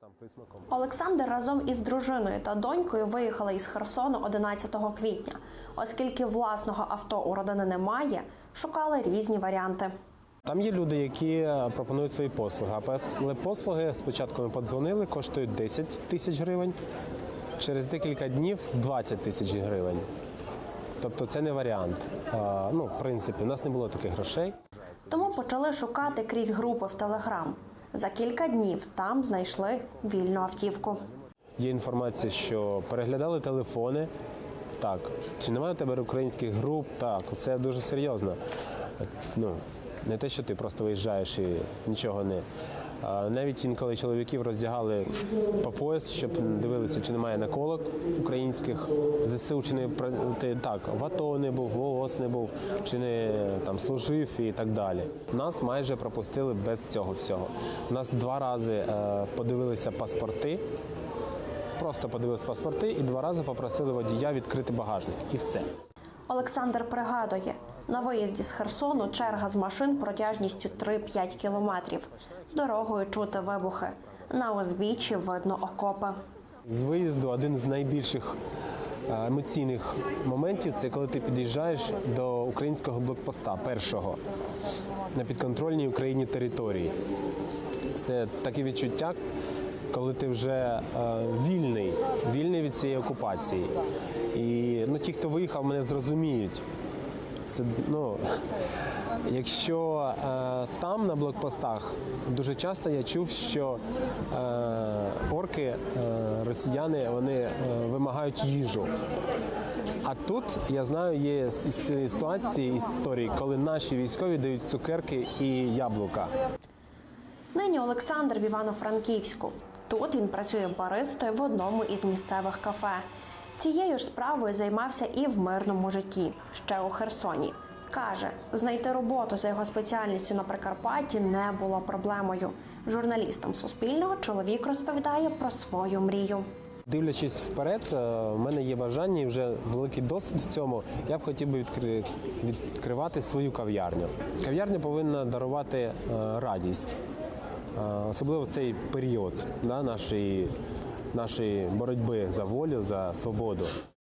Там присмаком. Олександр разом із дружиною та донькою виїхали із Херсону 11 квітня. Оскільки власного авто у родини немає, шукали різні варіанти. Там є люди, які пропонують свої послуги. Але послуги спочатку ми подзвонили, коштують 10 тисяч гривень, через декілька днів 20 тисяч гривень. Тобто це не варіант. Ну, в принципі, у нас не було таких грошей. Тому почали шукати крізь групи в Телеграм. За кілька днів там знайшли вільну автівку. Є інформація, що переглядали телефони. Так, чи немає у тебе українських груп? Так, це дуже серйозно. Ну, не те, що ти просто виїжджаєш і нічого не. Навіть інколи чоловіків роздягали по пояс, щоб дивилися, чи немає наколок українських ЗСУ, чи не ти так, в АТО не був, в ООС не був, чи не там служив і так далі. Нас майже пропустили без цього всього. Нас два рази е, подивилися паспорти. Просто подивилися паспорти і два рази попросили водія відкрити багажник. І все. Олександр пригадує, на виїзді з Херсону черга з машин протяжністю 3-5 кілометрів. Дорогою чути вибухи. На узбіччі видно окопи. З виїзду один з найбільших е, емоційних моментів це коли ти під'їжджаєш до українського блокпоста першого на підконтрольній Україні території. Це таке відчуття, коли ти вже е, вільний, вільний від цієї окупації. І ну, ті, хто виїхав, мене зрозуміють. Це ну, якщо е, там на блокпостах дуже часто я чув, що е, орки, е, росіяни, вони е, вимагають їжу. А тут я знаю, є ситуації історії, коли наші військові дають цукерки і яблука. Нині Олександр в Івано-Франківську. Тут він працює баристою в одному із місцевих кафе. Цією ж справою займався і в мирному житті, ще у Херсоні. Каже, знайти роботу за його спеціальністю на Прикарпатті не було проблемою. Журналістам Суспільного чоловік розповідає про свою мрію. Дивлячись вперед, е, в мене є бажання і вже великий досвід в цьому. Я б хотів би відкри- відкривати свою кав'ярню. Кав'ярня повинна дарувати е, радість, особливо в цей період да, нашої, нашої боротьби за волю, за свободу.